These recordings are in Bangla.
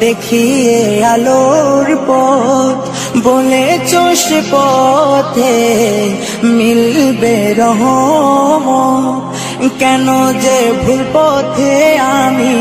দেখিয়ে আলোর পথ। বলে চোষ পথে মিলবে রহ কেন যে ভুল পথে আমি,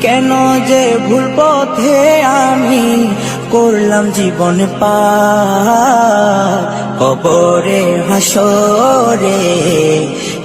কেন যে ভুল পথে আমি করলাম জীবন পা কবরে হাসরে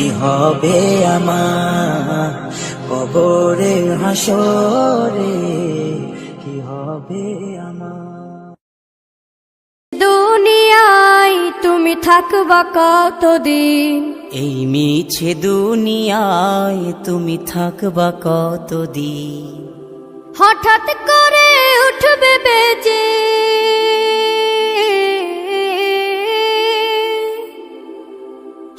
কি হবে আমার কবরে হাসরে? কি হবে আমার? দুনিয়ায় তুমি থাকবা কতদিন? এই মিছে দুনিয়ায় তুমি থাকবা কতদিন? হঠাৎ করে উঠবে বেজে।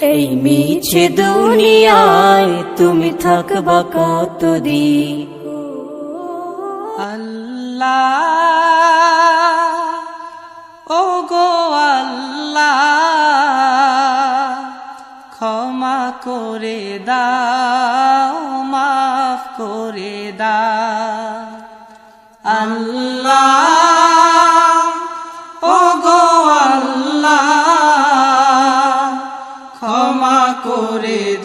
এই মিছে দুনিয়ায় তুমি থাকবা কতদিন? আল্লাহ ও গো আল্লাহ, ক্ষমা করে দাও, মাফ করে দাও। আল্লাহ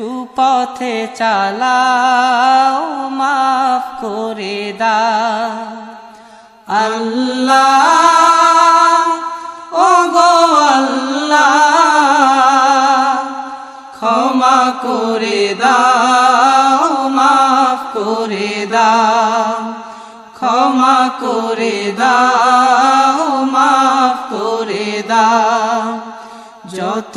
সুপথে চালাও, মাফ করে দা আল্লাহ ও গো আল্লাহ, ক্ষমা করে দাও, মাফ করে দাও। ক্ষমা করে দাও, মাফ করে দাও। যত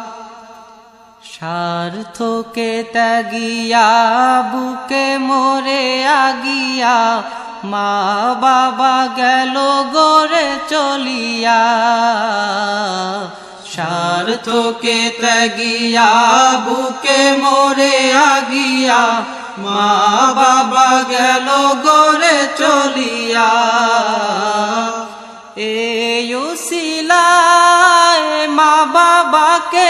স্বার্থকে ত্যাগিয়া, বুকে মোরে আগিয়া, মা বাবা গেল গড়ে চলিয়া। স্বার্থকে ত্যাগিয়া, বুকে মরে আগিয়া, মা বাবা গেল গড়ে চলিয়া। এই মা বাবাকে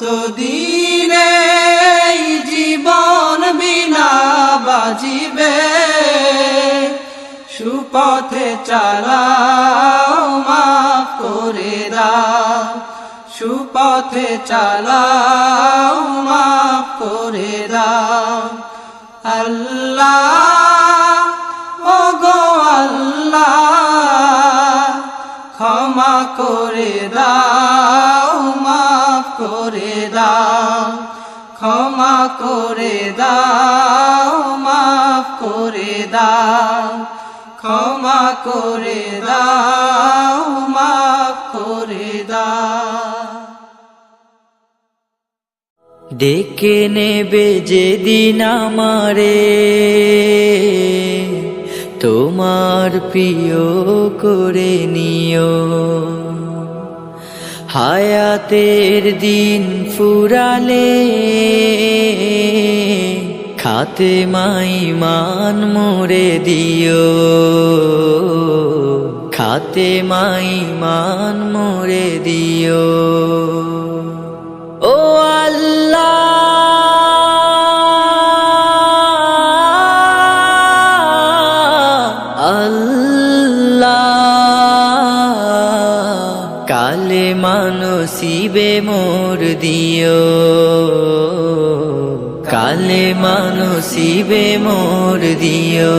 যত দিনে জীবন বিনা বাজিবে। সুপথে চালাও মা করে দা সুপথে চালাও করে দাও, মাফ করে দাও, ক্ষমা করে দাও, মাফ করে দাও। ডেকে নেবে যেদিন আমারে, তোমার প্রিয় করে নিও। হায়াতের দিন ফুরালে খাতে মাই মান মোরে দিও। খাতে মাই মান মোরে দিও। মানসিবে মোর দিও। কালে মানসিবে মোর দিও।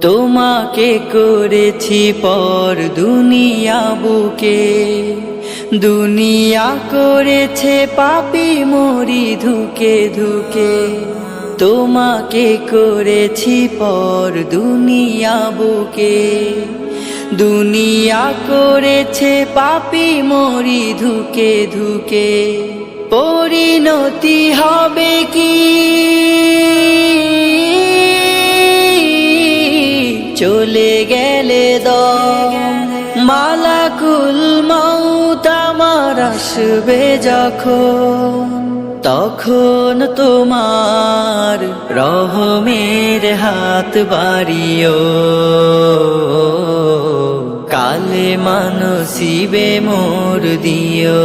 তোমাকে করেছি পর দুনিয়া বুকে, দুনিয়া করেছে পাপি মরি ধুকে ধুকে। তোমাকে করেছি পর দুনিয়া বুকে দুনিয়া করেছে পাপি মরি ধুকে ধুকে। পরিণতি হবে কি? চলে গেলে দম। মালাকুল মাউত আমার আসবে যখন। তখন তোমার রহমের হাত বাড়িও। কালে মানসিবে মোর দিও।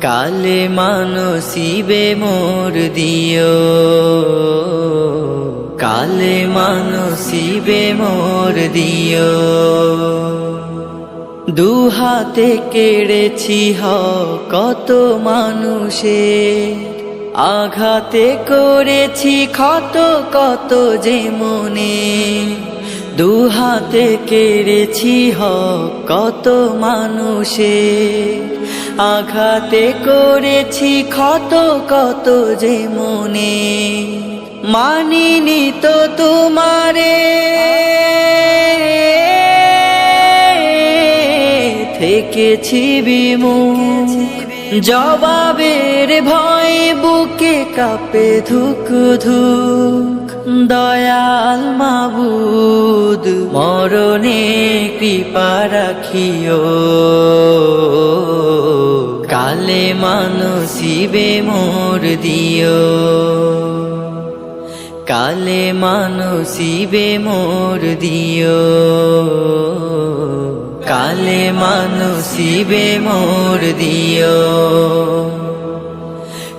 কালে মানসিবে মোর দিও। কালে মানসিবে মোর দিও। দুহাতে কেড়েছি হ কত মানুষের। আঘাতে করেছি ক্ষত কত যে মনে দুহাতে কেড়েছি হ কত মানুষের আঘাতে করেছি, ক্ষত কত যে মনে মানিনি তো তোমারে। থেকেছি বিমুখ, জবাবের ভয় বুকে কাপে ধুক ধুক দয়াল মাবুদ, মরণে কৃপা রাখিও। কালে মানসিবে মোর দিও। কালে মানসিবে মোর দিও। কালে মানসিবে মোর দিও।